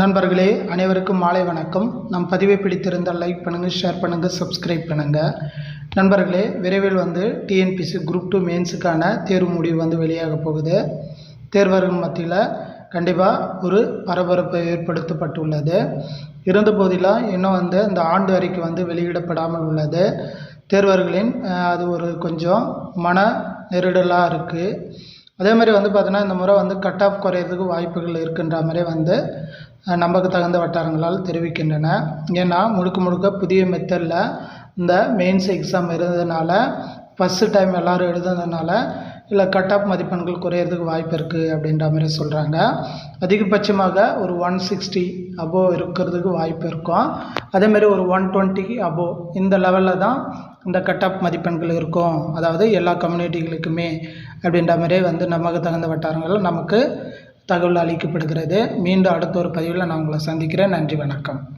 நண்பர்களே அனைவருக்கும் மாலை வணக்கம். நம் பதிவை பிடித்திருந்தால் லைக் பண்ணுங்கள் ஷேர் பண்ணுங்கள் சப்ஸ்கிரைப் பண்ணுங்கள் நண்பர்களே விரைவில் வந்து டிஎன்பிசி குரூப் டூ மெயின்ஸுக்கான தேர்வு முடிவு வந்து வெளியாக போகுது. தேர்வர்கள் மத்தியில் கண்டிப்பாக ஒரு பரபரப்பு ஏற்படுத்தப்பட்டுள்ளது. இருந்த போதிலும் இன்னும் வந்து இந்த ஆண்டு அறிக்கை வந்து வெளியிடப்படாமல் உள்ளது. தேர்வர்களின் அது ஒரு கொஞ்சம் மன நெருடலாக இருக்குது அதே மாதிரி வந்து பார்த்தோன்னா இந்த முறை வந்து கட் ஆஃப் குறையிறதுக்கு வாய்ப்புகள் இருக்குன்ற மாதிரி வந்து நமக்கு தகுந்த வட்டாரங்களால் தெரிவிக்கின்றன. ஏன்னா முழுக்க முழுக்க புதிய மெத்தடில் இந்த மெயின்ஸ் எக்ஸாம் இருந்ததுனால ஃபஸ்ட்டு டைம் எல்லோரும் எழுதுனதுனால இல்லை கட் ஆஃப் மதிப்பெண்கள் குறையிறதுக்கு வாய்ப்பு இருக்குது அப்படின்ற மாதிரி சொல்கிறாங்க அதிகபட்சமாக ஒரு ஒன் சிக்ஸ்டி அபோவ் இருக்கிறதுக்கு வாய்ப்பு இருக்கும். அதேமாரி ஒரு ஒன் டுவெண்ட்டிக்கு அபோவ் இந்த லெவலில் தான் இந்த கட் ஆஃப் மதிப்பெண்கள் இருக்கும். அதாவது எல்லா கம்யூனிட்டிகளுக்குமே அப்படின்ற மாதிரி வந்து நமக்கு தகுந்த வட்டாரங்கள் நமக்கு தகவல் அளிக்கப்படுகிறது. மீண்டும் அடுத்த ஒரு பதிவில் நான் உங்களை சந்திக்கிறேன். நன்றி வணக்கம்.